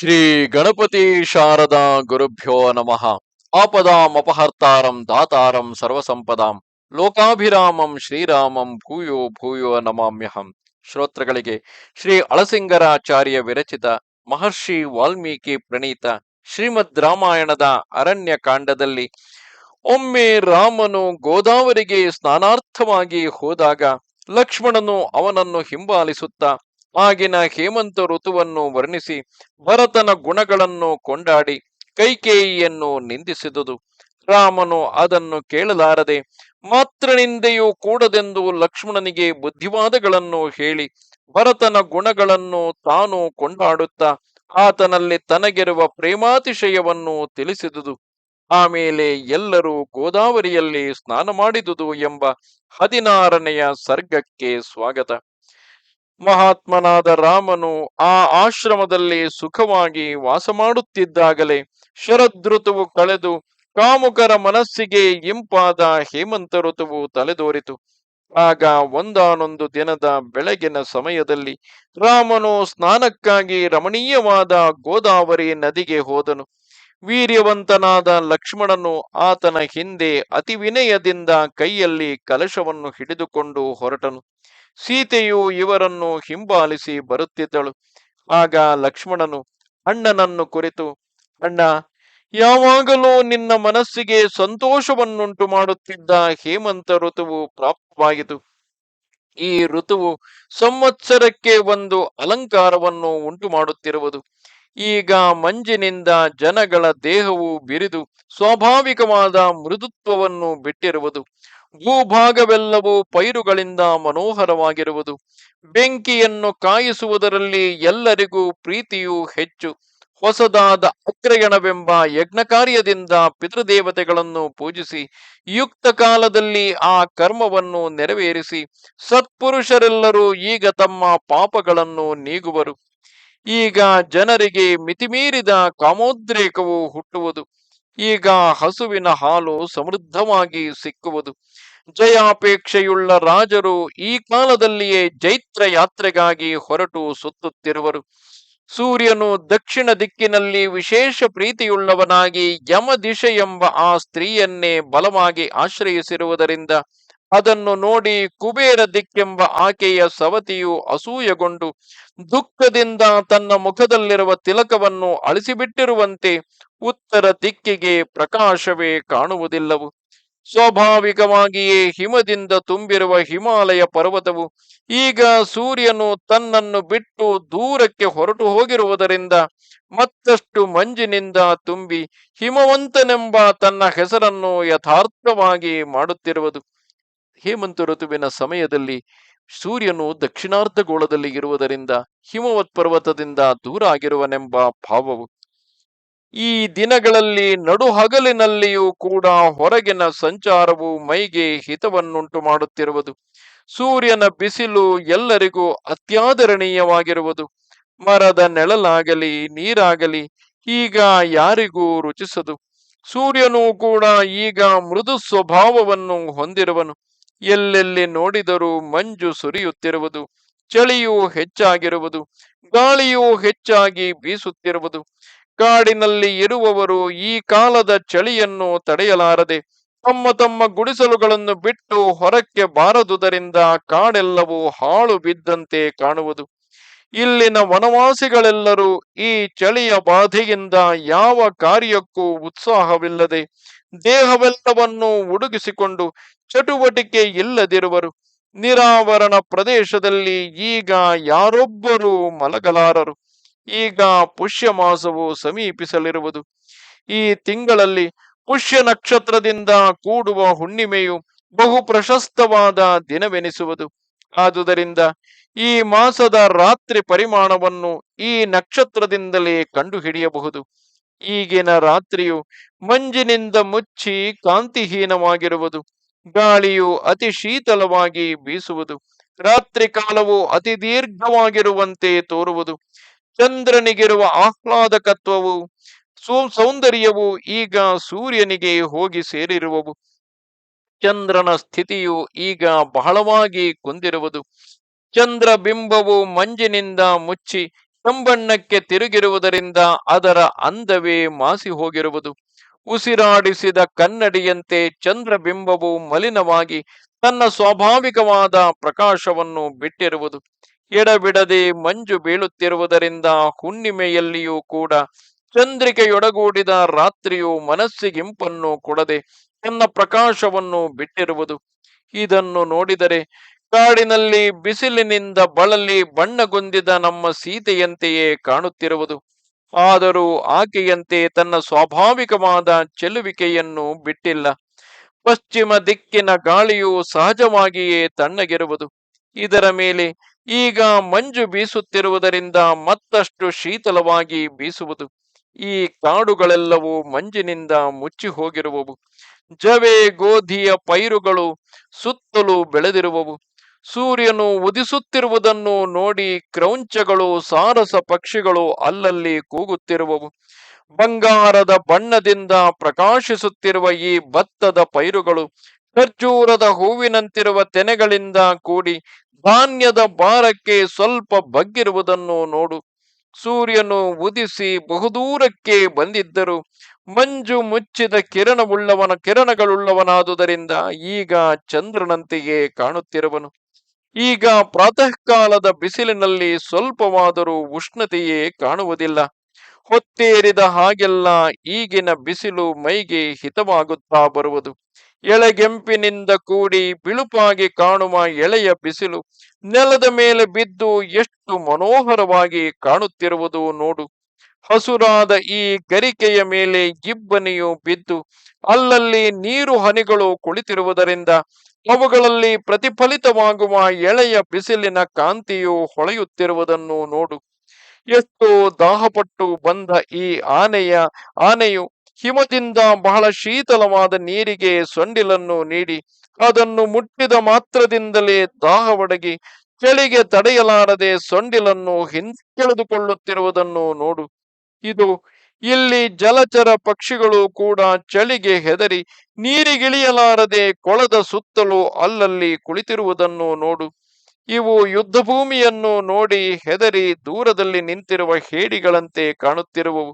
ಶ್ರೀ ಗಣಪತಿ ಶಾರದಾ ಗುರುಭ್ಯೋ ನಮಃ. ಆಪದಾಮಪಹರ್ತಾರಂ ದಾತಾರಂ ಸರ್ವಸಂಪದಾಂ. ಲೋಕಾಭಿರಾಮಂ ಶ್ರೀರಾಮಂ ಭೂಯೋ ಭೂಯೋ ನಮಾಮ್ಯಹಂ. ಶ್ರೋತ್ರಗಳಿಗೆ ಶ್ರೀ ಅಳಸಿಂಗರಾಚಾರ್ಯ ವಿರಚಿತ ಮಹರ್ಷಿ ವಾಲ್ಮೀಕಿ ಪ್ರಣೀತ ಶ್ರೀಮದ್ ರಾಮಾಯಣದ ಅರಣ್ಯ ಕಾಂಡದಲ್ಲಿ ಒಮ್ಮೆ ರಾಮನು ಗೋದಾವರಿಗೆ ಸ್ನಾನಾರ್ಥವಾಗಿ ಹೋದಾಗ ಲಕ್ಷ್ಮಣನು ಅವನನ್ನು ಹಿಂಬಾಲಿಸುತ್ತಾ ಆಗಿನ ಹೇಮಂತ ಋತುವನ್ನು ವರ್ಣಿಸಿ ಭರತನ ಗುಣಗಳನ್ನು ಕೊಂಡಾಡಿ ಕೈಕೇಯಿಯನ್ನು ನಿಂದಿಸಿದುದು. ರಾಮನು ಅದನ್ನು ಕೇಳಲಾರದೆ ಮಾತ್ರ ನಿಂದೆಯೂ ಕೂಡದೆಂದು ಲಕ್ಷ್ಮಣನಿಗೆ ಬುದ್ಧಿವಾದಗಳನ್ನು ಹೇಳಿ ಭರತನ ಗುಣಗಳನ್ನು ತಾನು ಕೊಂಡಾಡುತ್ತಾ ಆತನಲ್ಲಿ ತನಗಿರುವ ಪ್ರೇಮಾತಿಶಯವನ್ನು ತಿಳಿಸಿದುದು. ಆಮೇಲೆ ಎಲ್ಲರೂ ಗೋದಾವರಿಯಲ್ಲಿ ಸ್ನಾನ ಮಾಡಿದುದು ಎಂಬ ಹದಿನಾರನೆಯ ಸರ್ಗಕ್ಕೆ ಸ್ವಾಗತ. ಮಹಾತ್ಮನಾದ ರಾಮನು ಆ ಆಶ್ರಮದಲ್ಲಿ ಸುಖವಾಗಿ ವಾಸ ಮಾಡುತ್ತಿದ್ದಾಗಲೇ ಶರದೃತುವು ಕಳೆದು ಕಾಮುಕರ ಮನಸ್ಸಿಗೆ ಇಂಪಾದ ಹೇಮಂತ ಋತುವು ತಲೆದೋರಿತು. ಆಗ ಒಂದಾನೊಂದು ದಿನದ ಬೆಳಗಿನ ಸಮಯದಲ್ಲಿ ರಾಮನು ಸ್ನಾನಕ್ಕಾಗಿ ರಮಣೀಯವಾದ ಗೋದಾವರಿ ನದಿಗೆ ಹೋದನು. ವೀರ್ಯವಂತನಾದ ಲಕ್ಷ್ಮಣನು ಆತನ ಹಿಂದೆ ಅತಿ ವಿನಯದಿಂದ ಕೈಯಲ್ಲಿ ಕಲಶವನ್ನು ಹಿಡಿದುಕೊಂಡು ಹೊರಟನು. ಸೀತೆಯು ಇವರನ್ನು ಹಿಂಬಾಲಿಸಿ ಬರುತ್ತಿದ್ದಳು. ಆಗ ಲಕ್ಷ್ಮಣನು, ಅಣ್ಣನನ್ನು ಕುರಿತು, ಅಣ್ಣ, ಯಾವಾಗಲೂ ನಿನ್ನ ಮನಸ್ಸಿಗೆ ಸಂತೋಷವನ್ನುಂಟು ಮಾಡುತ್ತಿದ್ದ ಹೇಮಂತ ಋತುವು ಪ್ರಾಪ್ತವಾಯಿತು. ಈ ಋತುವು ಸಂವತ್ಸರಕ್ಕೆ ಒಂದು ಅಲಂಕಾರವನ್ನು ಉಂಟು ಮಾಡುತ್ತಿರುವುದು ಈಗ ಮಂಜಿನಿಂದ ಜನಗಳ ದೇಹವು ಬಿರಿದು ಸ್ವಾಭಾವಿಕವಾದ ಮೃದುತ್ವವನ್ನು ಬಿಟ್ಟಿರುವುದು. ಭೂಭಾಗವೆಲ್ಲವೂ ಪೈರುಗಳಿಂದ ಮನೋಹರವಾಗಿರುವುದು. ಬೆಂಕಿಯನ್ನು ಕಾಯಿಸುವುದರಲ್ಲಿ ಎಲ್ಲರಿಗೂ ಪ್ರೀತಿಯೂ ಹೆಚ್ಚು. ಹೊಸದಾದ ಅಗ್ರಯಣವೆಂಬ ಯಜ್ಞ ಕಾರ್ಯದಿಂದ ಪಿತೃದೇವತೆಗಳನ್ನು ಪೂಜಿಸಿ, ಯುಕ್ತ ಕಾಲದಲ್ಲಿ ಆ ಕರ್ಮವನ್ನು ನೆರವೇರಿಸಿ, ಸತ್ಪುರುಷರೆಲ್ಲರೂ ಈಗ ತಮ್ಮ ಪಾಪಗಳನ್ನು ನೀಗುವರು. ಈಗ ಜನರಿಗೆ ಮಿತಿಮೀರಿದ ಕಾಮೋದ್ರೇಕವು ಹುಟ್ಟುವುದು. ಈಗ ಹಸುವಿನ ಹಾಲು ಸಮೃದ್ಧವಾಗಿ ಸಿಕ್ಕುವುದು. ಜಯಾಪೇಕ್ಷೆಯುಳ್ಳ ರಾಜರು ಈ ಕಾಲದಲ್ಲಿಯೇ ಜೈತ್ರ ಯಾತ್ರೆಗಾಗಿ ಹೊರಟು ಸುತ್ತುತ್ತಿರುವರು. ಸೂರ್ಯನು ದಕ್ಷಿಣ ದಿಕ್ಕಿನಲ್ಲಿ ವಿಶೇಷ ಪ್ರೀತಿಯುಳ್ಳವನಾಗಿ ಯಮ ದಿಶೆ ಎಂಬ ಆ ಸ್ತ್ರೀಯನ್ನೇ ಬಲವಾಗಿ ಆಶ್ರಯಿಸಿರುವುದರಿಂದ ಅದನ್ನು ನೋಡಿ ಕುಬೇರ ದಿಕ್ಕೆಂಬ ಆಕೆಯ ಸವತಿಯು ಅಸೂಯಗೊಂಡು ದುಃಖದಿಂದ ತನ್ನ ಮುಖದಲ್ಲಿರುವ ತಿಲಕವನ್ನು ಅಳಿಸಿಬಿಟ್ಟಿರುವಂತೆ ಉತ್ತರ ದಿಕ್ಕಿಗೆ ಪ್ರಕಾಶವೇ ಕಾಣುವುದಿಲ್ಲವು. ಸ್ವಾಭಾವಿಕವಾಗಿಯೇ ಹಿಮದಿಂದ ತುಂಬಿರುವ ಹಿಮಾಲಯ ಪರ್ವತವು ಈಗ ಸೂರ್ಯನು ತನ್ನನ್ನು ಬಿಟ್ಟು ದೂರಕ್ಕೆ ಹೊರಟು ಹೋಗಿರುವುದರಿಂದ ಮತ್ತಷ್ಟು ಮಂಜಿನಿಂದ ತುಂಬಿ ಹಿಮವಂತನೆಂಬ ತನ್ನ ಹೆಸರನ್ನು ಯಥಾರ್ಥವಾಗಿ ಮಾಡುತ್ತಿರುವುದು. ಹೇಮಂತ ಋತುವಿನ ಸಮಯದಲ್ಲಿ ಸೂರ್ಯನು ದಕ್ಷಿಣಾರ್ಧಗೋಳದಲ್ಲಿ ಇರುವುದರಿಂದ ಹಿಮವತ್ ಪರ್ವತದಿಂದ ದೂರ ಆಗಿರುವನೆಂಬ ಭಾವವು. ಈ ದಿನಗಳಲ್ಲಿ ನಡು ಹಗಲಿನಲ್ಲಿಯೂ ಕೂಡ ಹೊರಗಿನ ಸಂಚಾರವು ಮೈಗೆ ಹಿತವನ್ನುಂಟು ಮಾಡುತ್ತಿರುವುದು. ಸೂರ್ಯನ ಬಿಸಿಲು ಎಲ್ಲರಿಗೂ ಅತ್ಯಾದರಣೀಯವಾಗಿರುವುದು. ಮರದ ನೆಳಲಾಗಲಿ, ನೀರಾಗಲಿ, ಈಗ ಯಾರಿಗೂ ರುಚಿಸದು. ಸೂರ್ಯನೂ ಕೂಡ ಈಗ ಮೃದು ಸ್ವಭಾವವನ್ನು ಹೊಂದಿರುವನು. ಎಲ್ಲೆಲ್ಲಿ ನೋಡಿದರೂ ಮಂಜು ಸುರಿಯುತ್ತಿರುವುದು, ಚಳಿಯೂ ಹೆಚ್ಚಾಗಿರುವುದು, ಗಾಳಿಯೂ ಹೆಚ್ಚಾಗಿ ಬೀಸುತ್ತಿರುವುದು. ಕಾಡಿನಲ್ಲಿ ಇರುವವರು ಈ ಕಾಲದ ಚಳಿಯನ್ನು ತಡೆಯಲಾರದೆ ತಮ್ಮ ತಮ್ಮ ಗುಡಿಸಲುಗಳನ್ನು ಬಿಟ್ಟು ಹೊರಕ್ಕೆ ಬಾರದುದರಿಂದ ಕಾಡೆಲ್ಲವೂ ಹಾಳು ಬಿದ್ದಂತೆ ಕಾಣುವುದು. ಇಲ್ಲಿನ ವನವಾಸಿಗಳೆಲ್ಲರೂ ಈ ಚಳಿಯ ಬಾಧೆಯಿಂದ ಯಾವ ಕಾರ್ಯಕ್ಕೂ ಉತ್ಸಾಹವಿಲ್ಲದೆ ದೇಹವೆಲ್ಲವನ್ನು ಉಡುಗಿಸಿಕೊಂಡು ಚಟುವಟಿಕೆ ಇಲ್ಲದಿರುವರು. ನಿರಾವರಣ ಪ್ರದೇಶದಲ್ಲಿ ಈಗ ಯಾರೊಬ್ಬರೂ ಮಲಗಲಾರರು. ಈಗ ಪುಷ್ಯ ಮಾಸವು ಸಮೀಪಿಸಲಿರುವುದು. ಈ ತಿಂಗಳಲ್ಲಿ ಪುಷ್ಯ ನಕ್ಷತ್ರದಿಂದ ಕೂಡುವ ಹುಣ್ಣಿಮೆಯು ಬಹು ಪ್ರಶಸ್ತವಾದ ದಿನವೆನಿಸುವುದು. ಆದುದರಿಂದ ಈ ಮಾಸದ ರಾತ್ರಿ ಪರಿಮಾಣವನ್ನು ಈ ನಕ್ಷತ್ರದಿಂದಲೇ ಕಂಡುಹಿಡಿಯಬಹುದು. ಈಗಿನ ರಾತ್ರಿಯು ಮಂಜಿನಿಂದ ಮುಚ್ಚಿ ಕಾಂತಿಹೀನವಾಗಿರುವುದು, ಗಾಳಿಯು ಅತಿ ಶೀತಲವಾಗಿ ಬೀಸುವುದು, ರಾತ್ರಿ ಕಾಲವು ಅತಿ ದೀರ್ಘವಾಗಿರುವಂತೆ ತೋರುವುದು, ಚಂದ್ರನಿಗಿರುವ ಆಹ್ಲಾದಕತ್ವವು ಸೌಂದರ್ಯವು ಈಗ ಸೂರ್ಯನಿಗೆ ಹೋಗಿ ಸೇರಿರುವವು. ಚಂದ್ರನ ಸ್ಥಿತಿಯು ಈಗ ಬಹಳವಾಗಿ ಕುಂದಿರುವುದು. ಚಂದ್ರ ಬಿಂಬವು ಮಂಜಿನಿಂದ ಮುಚ್ಚಿ ಸಂಬಣ್ಣಕ್ಕೆ ತಿರುಗಿರುವುದರಿಂದ ಅದರ ಅಂದವೇ ಮಾಸಿ ಹೋಗಿರುವುದು ಉಸಿರಾಡಿಸಿದ ಕನ್ನಡಿಯಂತೆ ಚಂದ್ರಬಿಂಬವು ಮಲಿನವಾಗಿ ತನ್ನ ಸ್ವಾಭಾವಿಕವಾದ ಪ್ರಕಾಶವನ್ನು ಬಿಟ್ಟಿರುವುದು. ಎಡಬಿಡದೆ ಮಂಜು ಬೀಳುತ್ತಿರುವುದರಿಂದ ಹುಣ್ಣಿಮೆಯಲ್ಲಿಯೂ ಕೂಡ ಚಂದ್ರಿಕೆಯೊಡಗೂಡಿದ ರಾತ್ರಿಯು ಮನಸ್ಸಿಗಿಂಪನ್ನು ಕೊಡದೆ ತನ್ನ ಪ್ರಕಾಶವನ್ನು ಬಿಟ್ಟಿರುವುದು. ಇದನ್ನು ನೋಡಿದರೆ ಕಾಡಿನಲ್ಲಿ ಬಿಸಿಲಿನಿಂದ ಬಳಲಿ ಬಣ್ಣಗೊಂದಿದ ನಮ್ಮ ಸೀತೆಯಂತೆಯೇ ಕಾಣುತ್ತಿರುವುದು. ಆದರೂ ಆಕೆಯಂತೆ ತನ್ನ ಸ್ವಾಭಾವಿಕವಾದ ಚೆಲುವಿಕೆಯನ್ನು ಬಿಟ್ಟಿಲ್ಲ. ಪಶ್ಚಿಮ ದಿಕ್ಕಿನ ಗಾಳಿಯು ಸಹಜವಾಗಿಯೇ ತಣ್ಣಗಿರುವುದು. ಇದರ ಮೇಲೆ ಈಗ ಮಂಜು ಬೀಸುತ್ತಿರುವುದರಿಂದ ಮತ್ತಷ್ಟು ಶೀತಲವಾಗಿ ಬೀಸುವುದು. ಈ ಕಾಡುಗಳೆಲ್ಲವೂ ಮಂಜಿನಿಂದ ಮುಚ್ಚಿ ಹೋಗಿರುವವು. ಜವೆ, ಗೋಧಿಯ ಪೈರುಗಳು ಸುತ್ತಲೂ ಬೆಳೆದಿರುವವು. ಸೂರ್ಯನು ಉದಿಸುತ್ತಿರುವುದನ್ನು ನೋಡಿ ಕ್ರೌಂಚಗಳು, ಸಾರಸ ಪಕ್ಷಿಗಳು ಅಲ್ಲಲ್ಲಿ ಕೂಗುತ್ತಿರುವವು. ಬಂಗಾರದ ಬಣ್ಣದಿಂದ ಪ್ರಕಾಶಿಸುತ್ತಿರುವ ಈ ಭತ್ತದ ಪೈರುಗಳು ಖರ್ಜೂರದ ಹೂವಿನಂತಿರುವ ತೆನೆಗಳಿಂದ ಕೂಡಿ ಧಾನ್ಯದ ಭಾರಕ್ಕೆ ಸ್ವಲ್ಪ ಬಗ್ಗಿರುವುದನ್ನು ನೋಡು. ಸೂರ್ಯನು ಉದಿಸಿ ಬಹುದೂರಕ್ಕೆ ಬಂದಿದ್ದರು. ಮಂಜು ಮುಚ್ಚಿದ ಕಿರಣವುಳ್ಳವನ ಕಿರಣಗಳುಳ್ಳವನಾದುದರಿಂದ ಈಗ ಚಂದ್ರನಂತೆಯೇ ಕಾಣುತ್ತಿರುವನು. ಈಗ ಪ್ರಾತಃ ಕಾಲದ ಬಿಸಿಲಿನಲ್ಲಿ ಸ್ವಲ್ಪವಾದರೂ ಉಷ್ಣತೆಯೇ ಕಾಣುವುದಿಲ್ಲ. ಹೊತ್ತೇರಿದ ಹಾಗೆಲ್ಲ ಈಗಿನ ಬಿಸಿಲು ಮೈಗೆ ಹಿತವಾಗುತ್ತಾ ಬರುವುದು. ಎಳೆಗೆಂಪಿನಿಂದ ಕೂಡಿ ಬಿಳುಪಾಗಿ ಕಾಣುವ ಎಳೆಯ ಬಿಸಿಲು ನೆಲದ ಮೇಲೆ ಬಿದ್ದು ಎಷ್ಟು ಮನೋಹರವಾಗಿ ಕಾಣುತ್ತಿರುವುದು ನೋಡು. ಹಸುರಾದ ಈ ಗರಿಕೆಯ ಮೇಲೆ ಗಿಬ್ಬನಿಯು ಬಿದ್ದು ಅಲ್ಲಲ್ಲಿ ನೀರು ಹನಿಗಳು ಕುಳಿತಿರುವುದರಿಂದ ಅವುಗಳಲ್ಲಿ ಪ್ರತಿಫಲಿತವಾಗುವ ಎಳೆಯ ಬಿಸಿಲಿನ ಕಾಂತಿಯು ಹೊಳೆಯುತ್ತಿರುವುದನ್ನು ನೋಡು. ಎಷ್ಟು ದಾಹಪಟ್ಟು ಬಂದ ಈ ಆನೆಯ ಆನೆಯು ಹಿಮದಿಂದ ಬಹಳ ಶೀತಲವಾದ ನೀರಿಗೆ ಸೊಂಡಿಲನ್ನು ನೀಡಿ ಅದನ್ನು ಮುಟ್ಟಿದ ಮಾತ್ರದಿಂದಲೇ ದಾಹ ಒಡಗಿ ಚಳಿಗೆ ತಡೆಯಲಾರದೆ ಸೊಂಡಿಲನ್ನು ಹಿಂದೆಳೆದುಕೊಳ್ಳುತ್ತಿರುವುದನ್ನು ನೋಡು. ಇದು ಇಲ್ಲಿ ಜಲಚರ ಪಕ್ಷಿಗಳು ಕೂಡ ಚಳಿಗೆ ಹೆದರಿ ನೀರಿಗಿಳಿಯಲಾರದೆ ಕೊಳದ ಸುತ್ತಲೂ ಅಲ್ಲಲ್ಲಿ ಕುಳಿತಿರುವುದನ್ನು ನೋಡು. ಇವು ಯುದ್ಧ ಭೂಮಿಯನ್ನು ನೋಡಿ ಹೆದರಿ ದೂರದಲ್ಲಿ ನಿಂತಿರುವ ಹೇಡಿಗಳಂತೆ ಕಾಣುತ್ತಿರುವವು.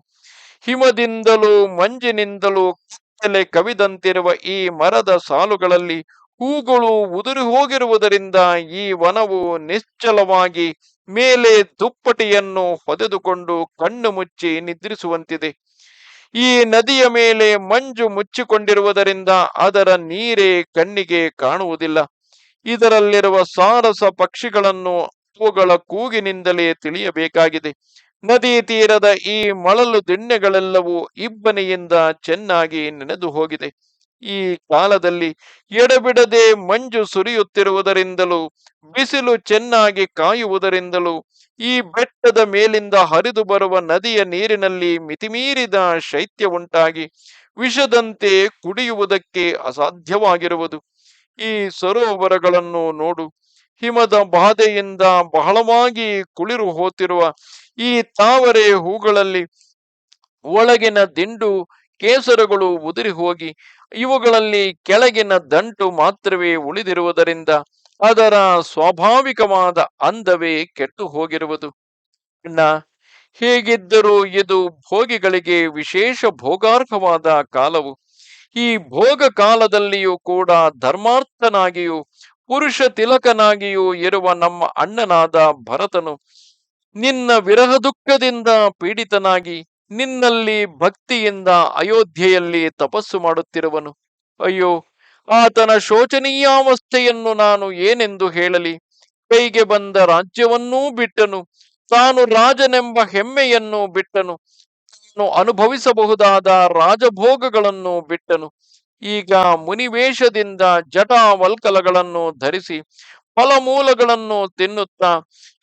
ಹಿಮದಿಂದಲೂ ಮಂಜಿನಿಂದಲೂ ಕತ್ತಲೆ ಕವಿದಂತಿರುವ ಈ ಮರದ ಸಾಲುಗಳಲ್ಲಿ ಹೂಗಳು ಉದುರಿ ಹೋಗಿರುವುದರಿಂದ ಈ ವನವು ನಿಶ್ಚಲವಾಗಿ ಮೇಲೆ ದುಪ್ಪಟಿಯನ್ನು ಹೊದೆದುಕೊಂಡು ಕಣ್ಣು ಮುಚ್ಚಿ ನಿದ್ರಿಸುವಂತಿದೆ. ಈ ನದಿಯ ಮೇಲೆ ಮಂಜು ಮುಚ್ಚಿಕೊಂಡಿರುವುದರಿಂದ ಅದರ ನೀರೇ ಕಣ್ಣಿಗೆ ಕಾಣುವುದಿಲ್ಲ. ಇದರಲ್ಲಿರುವ ಸಾರಸ ಪಕ್ಷಿಗಳನ್ನು ಅವುಗಳ ಕೂಗಿನಿಂದಲೇ ತಿಳಿಯಬೇಕಾಗಿದೆ. ನದಿ ತೀರದ ಈ ಮಳಲು ದಿಣ್ಣೆಗಳೆಲ್ಲವೂ ಇಬ್ಬನಿಯಿಂದ ಚೆನ್ನಾಗಿ ನೆನೆದು ಹೋಗಿದೆ. ಈ ಕಾಲದಲ್ಲಿ ಎಡಬಿಡದೆ ಮಂಜು ಸುರಿಯುತ್ತಿರುವುದರಿಂದಲೂ, ಬಿಸಿಲು ಚೆನ್ನಾಗಿ ಕಾಯುವುದರಿಂದಲೂ, ಈ ಬೆಟ್ಟದ ಮೇಲಿಂದ ಹರಿದು ಬರುವ ನದಿಯ ನೀರಿನಲ್ಲಿ ಮಿತಿಮೀರಿದ ಶೈತ್ಯ ಉಂಟಾಗಿ, ವಿಷದಂತೆ ಕುಡಿಯುವುದಕ್ಕೆ ಅಸಾಧ್ಯವಾಗಿರುವುದು. ಈ ಸರೋವರಗಳನ್ನು ನೋಡು. ಹಿಮದ ಬಾಧೆಯಿಂದ ಬಹಳವಾಗಿ ಕುಳಿರು ಹೋತಿರುವ ಈ ತಾವರೆ ಹೂಗಳಲ್ಲಿ ಒಳಗಿನ ದಿಂಡು ಕೇಸರಗಳು ಉದುರಿ ಹೋಗಿ ಇವುಗಳಲ್ಲಿ ಕೆಳಗಿನ ದಂಟು ಮಾತ್ರವೇ ಉಳಿದಿರುವುದರಿಂದ ಅದರ ಸ್ವಾಭಾವಿಕವಾದ ಅಂದವೇ ಕೆಟ್ಟು ಹೋಗಿರುವುದು. ಇನ್ನ ಹೇಗಿದ್ದರೂ ಇದು ಭೋಗಿಗಳಿಗೆ ವಿಶೇಷ ಭೋಗಾರ್ಹವಾದ ಕಾಲವು. ಈ ಭೋಗ ಕಾಲದಲ್ಲಿಯೂ ಕೂಡ ಧರ್ಮಾರ್ಥನಾಗಿಯೂ ಪುರುಷ ತಿಲಕನಾಗಿಯೂ ಇರುವ ನಮ್ಮ ಅಣ್ಣನಾದ ಭರತನು, ನಿನ್ನ ವಿರಹ ದುಃಖದಿಂದ ಪೀಡಿತನಾಗಿ ನಿನ್ನಲ್ಲಿ ಭಕ್ತಿಯಿಂದ ಅಯೋಧ್ಯೆಯಲ್ಲಿ ತಪಸ್ಸು ಮಾಡುತ್ತಿರುವನು. ಅಯ್ಯೋ, ಆತನ ಶೋಚನೀಯಾವಸ್ಥೆಯನ್ನು ನಾನು ಏನೆಂದು ಹೇಳಲಿ? ಕೈಗೆ ಬಂದ ರಾಜ್ಯವನ್ನೂ ಬಿಟ್ಟನು, ತಾನು ರಾಜನೆಂಬ ಹೆಮ್ಮೆಯನ್ನು ಬಿಟ್ಟನು ಅನುಭವಿಸಬಹುದಾದ ರಾಜಭೋಗಗಳನ್ನು ಬಿಟ್ಟನು. ಈಗ ಮುನಿವೇಶದಿಂದ ಜಟಾವಲ್ಕಲಗಳನ್ನು ಧರಿಸಿ ಫಲಮೂಲಗಳನ್ನು ತಿನ್ನುತ್ತಾ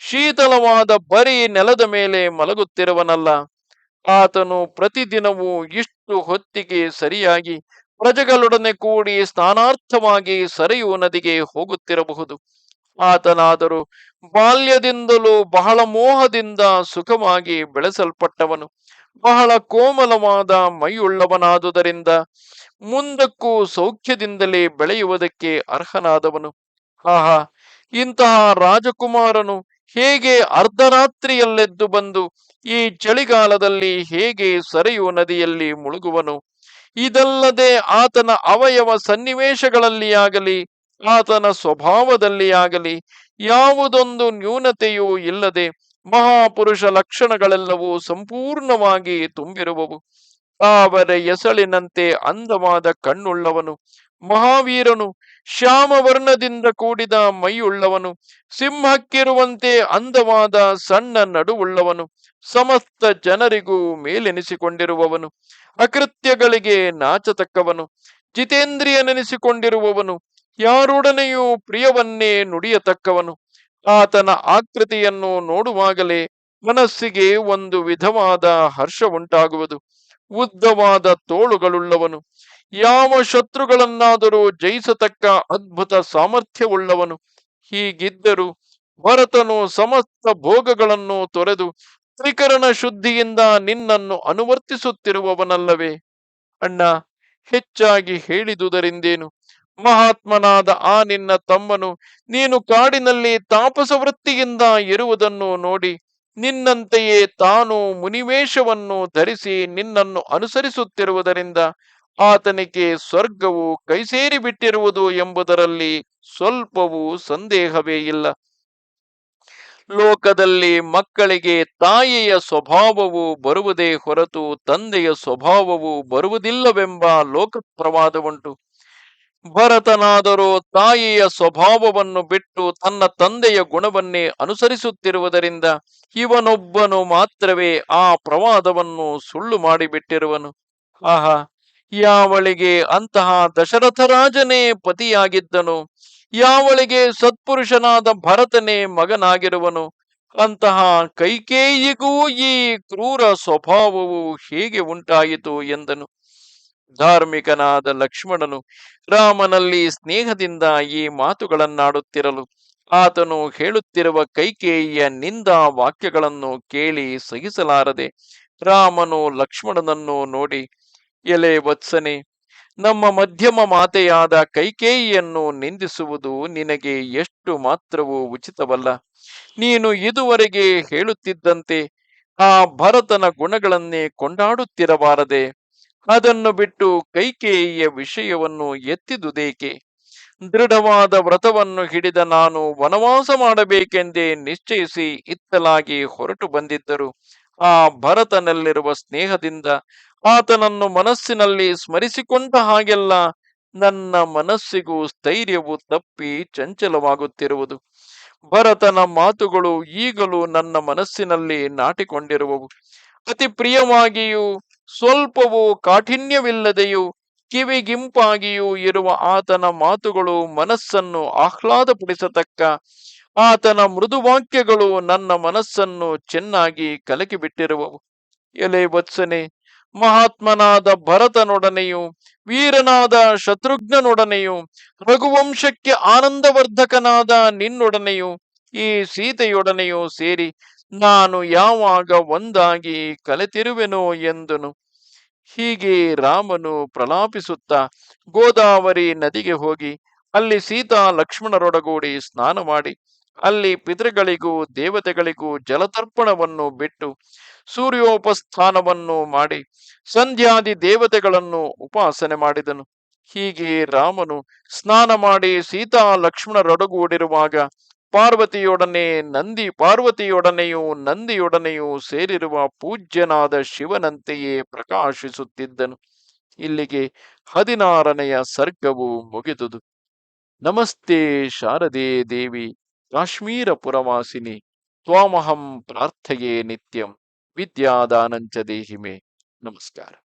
ಶೀತಲವಾದ ಬರೀ ನೆಲದ ಮೇಲೆ ಮಲಗುತ್ತಿರುವನಲ್ಲ. ಆತನು ಪ್ರತಿದಿನವೂ ಇಷ್ಟು ಹೊತ್ತಿಗೆ ಸರಿಯಾಗಿ ಪ್ರಜೆಗಳೊಡನೆ ಕೂಡಿ ಸ್ನಾನಾರ್ಥವಾಗಿ ಸರಿಯು ನದಿಗೆ ಹೋಗುತ್ತಿರಬಹುದು. ಆತನಾದರೂ ಬಾಲ್ಯದಿಂದಲೂ ಬಹಳ ಮೋಹದಿಂದ ಸುಖವಾಗಿ ಬೆಳೆಸಲ್ಪಟ್ಟವನು. ಬಹಳ ಕೋಮಲವಾದ ಮೈಯುಳ್ಳವನಾದುದರಿಂದ ಮುಂದಕ್ಕೂ ಸೌಖ್ಯದಿಂದಲೇ ಬೆಳೆಯುವುದಕ್ಕೆ ಅರ್ಹನಾದವನು. ಆಹಾ, ಇಂತಹ ರಾಜಕುಮಾರನು ಹೇಗೆ ಅರ್ಧರಾತ್ರಿಯಲ್ಲೆದ್ದು ಬಂದು ಈ ಚಳಿಗಾಲದಲ್ಲಿ ಹೇಗೆ ಸರಿಯು ನದಿಯಲ್ಲಿ ಮುಳುಗುವನು? ಇದಲ್ಲದೆ ಆತನ ಅವಯವ ಸನ್ನಿವೇಶಗಳಲ್ಲಿ ಆಗಲಿ ಆತನ ಸ್ವಭಾವದಲ್ಲಿ ಆಗಲಿ ಯಾವುದೊಂದು ನ್ಯೂನತೆಯೂ ಇಲ್ಲದೆ ಮಹಾಪುರುಷ ಲಕ್ಷಣಗಳೆಲ್ಲವೂ ಸಂಪೂರ್ಣವಾಗಿ ತುಂಬಿರುವವು. ಅವರ ಎಸಳಿನಂತೆ ಅಂದವಾದ ಕಣ್ಣುಳ್ಳವನು, ಮಹಾವೀರನು, ಶ್ಯಾಮವರ್ಣದಿಂದ ಕೂಡಿದ ಮೈಯುಳ್ಳವನು, ಸಿಂಹಕ್ಕಿರುವಂತೆ ಅಂದವಾದ ಸಣ್ಣ ನಡುವುಳ್ಳವನು, ಸಮಸ್ತ ಜನರಿಗೂ ಮೇಲೆನಿಸಿಕೊಂಡಿರುವವನು, ಅಕೃತ್ಯಗಳಿಗೆ ನಾಚತಕ್ಕವನು, ಜಿತೇಂದ್ರಿಯನೆನಿಸಿಕೊಂಡಿರುವವನು, ಯಾರೊಡನೆಯೂ ಪ್ರಿಯವನ್ನೇ ನುಡಿಯತಕ್ಕವನು. ಆತನ ಆಕೃತಿಯನ್ನು ನೋಡುವಾಗಲೇ ಮನಸ್ಸಿಗೆ ಒಂದು ವಿಧವಾದ ಹರ್ಷ ಉಂಟಾಗುವುದು ಉದ್ದವಾದ ತೋಳುಗಳುಳ್ಳವನು. ಯಾವ ಶತ್ರುಗಳನ್ನಾದರೂ ಜಯಿಸತಕ್ಕ ಅದ್ಭುತ ಸಾಮರ್ಥ್ಯವುಳ್ಳವನು. ಹೀಗಿದ್ದರೂ ಭರತನು ಸಮಸ್ತ ಭೋಗಗಳನ್ನು ತೊರೆದು ತ್ರಿಕರಣ ಶುದ್ಧಿಯಿಂದ ನಿನ್ನನ್ನು ಅನುವರ್ತಿಸುತ್ತಿರುವವನಲ್ಲವೇ? ಅಣ್ಣ, ಹೆಚ್ಚಾಗಿ ಹೇಳಿದುದರಿಂದೇನು? ಮಹಾತ್ಮನಾದ ಆ ನಿನ್ನ ತಮ್ಮನು, ನೀನು ಕಾಡಿನಲ್ಲಿ ತಾಪಸ ವೃತ್ತಿಯಿಂದ ಇರುವುದನ್ನು ನೋಡಿ, ನಿನ್ನಂತೆಯೇ ತಾನು ಮುನಿವೇಶವನ್ನು ಧರಿಸಿ ನಿನ್ನನ್ನು ಅನುಸರಿಸುತ್ತಿರುವುದರಿಂದ ಆತನಿಗೆ ಸ್ವರ್ಗವು ಕೈ ಸೇರಿಬಿಟ್ಟಿರುವುದು ಎಂಬುದರಲ್ಲಿ ಸ್ವಲ್ಪವೂ ಸಂದೇಹವೇ ಇಲ್ಲ. ಲೋಕದಲ್ಲಿ ಮಕ್ಕಳಿಗೆ ತಾಯಿಯ ಸ್ವಭಾವವು ಬರುವುದೇ ಹೊರತು ತಂದೆಯ ಸ್ವಭಾವವು ಬರುವುದಿಲ್ಲವೆಂಬ ಲೋಕಪ್ರವಾದವುಂಟು. ಭರತನಾದರೂ ತಾಯಿಯ ಸ್ವಭಾವವನ್ನು ಬಿಟ್ಟು ತನ್ನ ತಂದೆಯ ಗುಣವನ್ನೇ ಅನುಸರಿಸುತ್ತಿರುವುದರಿಂದ ಇವನೊಬ್ಬನು ಮಾತ್ರವೇ ಆ ಪ್ರವಾದವನ್ನು ಸುಳ್ಳು ಮಾಡಿಬಿಟ್ಟಿರುವನು. ಆಹಾ, ಯಾವಳಿಗೆ ಅಂತಹ ದಶರಥರಾಜನೇ ಪತಿಯಾಗಿದ್ದನು? ಯಾವಳಿಗೆ ಸತ್ಪುರುಷನಾದ ಭರತನೇ ಮಗನಾಗಿರುವನು? ಅಂತಹ ಕೈಕೇಯಿಗೂ ಈ ಕ್ರೂರ ಸ್ವಭಾವವು ಹೇಗೆ ಉಂಟಾಯಿತು ಎಂದನು. ಧಾರ್ಮಿಕನಾದ ಲಕ್ಷ್ಮಣನು ರಾಮನಲ್ಲಿ ಸ್ನೇಹದಿಂದ ಈ ಮಾತುಗಳನ್ನಾಡುತ್ತಿರಲು, ಆತನು ಹೇಳುತ್ತಿರುವ ಕೈಕೇಯಿಯ ನಿಂದಾ ವಾಕ್ಯಗಳನ್ನು ಕೇಳಿ ಸಹಿಸಲಾರದೆ ರಾಮನು ಲಕ್ಷ್ಮಣನನ್ನು ನೋಡಿ, ಎಲೆ ವತ್ಸನೆ, ನಮ್ಮ ಮಧ್ಯಮ ಮಾತೆಯಾದ ಕೈಕೇಯಿಯನ್ನು ನಿಂದಿಸುವುದು ನಿನಗೆ ಎಷ್ಟು ಮಾತ್ರವೂ ಉಚಿತವಲ್ಲ. ನೀನು ಇದುವರೆಗೆ ಹೇಳುತ್ತಿದ್ದಂತೆ ಆ ಭರತನ ಗುಣಗಳನ್ನೇ ಕೊಂಡಾಡುತ್ತಿರಬಾರದೆ ಅದನ್ನು ಬಿಟ್ಟು ಕೈಕೇಯಿಯ ವಿಷಯವನ್ನು ಎತ್ತಿದುದೇಕೆ? ದೃಢವಾದ ವ್ರತವನ್ನು ಹಿಡಿದ ನಾನು ವನವಾಸ ಮಾಡಬೇಕೆಂದೇ ನಿಶ್ಚಯಿಸಿ ಇತ್ತಲಾಗಿ ಹೊರಟು ಬಂದಿದ್ದರು. ಆ ಭರತನಲ್ಲಿರುವ ಸ್ನೇಹದಿಂದ ಆತನನ್ನು ಮನಸ್ಸಿನಲ್ಲಿ ಸ್ಮರಿಸಿಕೊಂಡ ಹಾಗೆಲ್ಲ ನನ್ನ ಮನಸ್ಸಿಗೂ ಸ್ಥೈರ್ಯವು ತಪ್ಪಿ ಚಂಚಲವಾಗುತ್ತಿರುವುದು. ಭರತನ ಮಾತುಗಳು ಈಗಲೂ ನನ್ನ ಮನಸ್ಸಿನಲ್ಲಿ ನಾಟಿಕೊಂಡಿರುವವು. ಅತಿ ಪ್ರಿಯವಾಗಿಯೂ ಸ್ವಲ್ಪವೂ ಕಾಠಿನ್ಯವಿಲ್ಲದೆಯೂ ಕಿವಿಗಿಂಪಾಗಿಯೂ ಇರುವ ಆತನ ಮಾತುಗಳು ಮನಸ್ಸನ್ನು ಆಹ್ಲಾದಪಡಿಸತಕ್ಕ ಆತನ ಮೃದುವಾಕ್ಯಗಳು ನನ್ನ ಮನಸ್ಸನ್ನು ಚೆನ್ನಾಗಿ ಕಲಕಿಬಿಟ್ಟಿರುವವು. ಎಲೆ ವತ್ಸನೆ, ಮಹಾತ್ಮನಾದ ಭರತನೊಡನೆಯೂ, ವೀರನಾದ ಶತ್ರುಘ್ನನೊಡನೆಯೂ, ರಘುವಂಶಕ್ಕೆ ಆನಂದವರ್ಧಕನಾದ ನಿನ್ನೊಡನೆಯೂ, ಈ ಸೀತೆಯೊಡನೆಯೂ ಸೇರಿ ನಾನು ಯಾವಾಗ ಒಂದಾಗಿ ಕಲೆತಿರುವೆನೋ ಎಂದನು. ಹೀಗೆ ರಾಮನು ಪ್ರಲಾಪಿಸುತ್ತಾ ಗೋದಾವರಿ ನದಿಗೆ ಹೋಗಿ, ಅಲ್ಲಿ ಸೀತಾ ಲಕ್ಷ್ಮಣರೊಡಗೂಡಿ ಸ್ನಾನ ಮಾಡಿ, ಅಲ್ಲಿ ಪಿತೃಗಳಿಗೂ ದೇವತೆಗಳಿಗೂ ಜಲತರ್ಪಣವನ್ನು ಬಿಟ್ಟು ಸೂರ್ಯೋಪಸ್ಥಾನವನ್ನು ಮಾಡಿ, ಸಂಧ್ಯಾದಿ ದೇವತೆಗಳನ್ನು ಉಪಾಸನೆ ಮಾಡಿದನು. ಹೀಗೆ ರಾಮನು ಸ್ನಾನ ಮಾಡಿ ಸೀತಾ ಲಕ್ಷ್ಮಣರೊಡಗೂಡಿರುವಾಗ ಪಾರ್ವತಿಯೊಡನೆ ನಂದಿ, ಪಾರ್ವತಿಯೊಡನೆಯೂ ನಂದಿಯೊಡನೆಯೂ ಸೇರಿರುವ ಪೂಜ್ಯನಾದ ಶಿವನಂತೆಯೇ ಪ್ರಕಾಶಿಸುತ್ತಿದ್ದನು. ಇಲ್ಲಿಗೆ ಹದಿನಾರನೆಯ ಸರ್ಗವು ಮುಗಿದುದು. ನಮಸ್ತೆ ಶಾರದೆ ದೇವಿ, ಕಾಶ್ಮೀರ ಪುರವಾಸಿನಿ, ತ್ವಾಮಹಂ ಪ್ರಾರ್ಥಯೇ ನಿತ್ಯಂ, ವಿದ್ಯಾದಾನಂಚ ದೇಹಿಮೆ. ನಮಸ್ಕಾರ.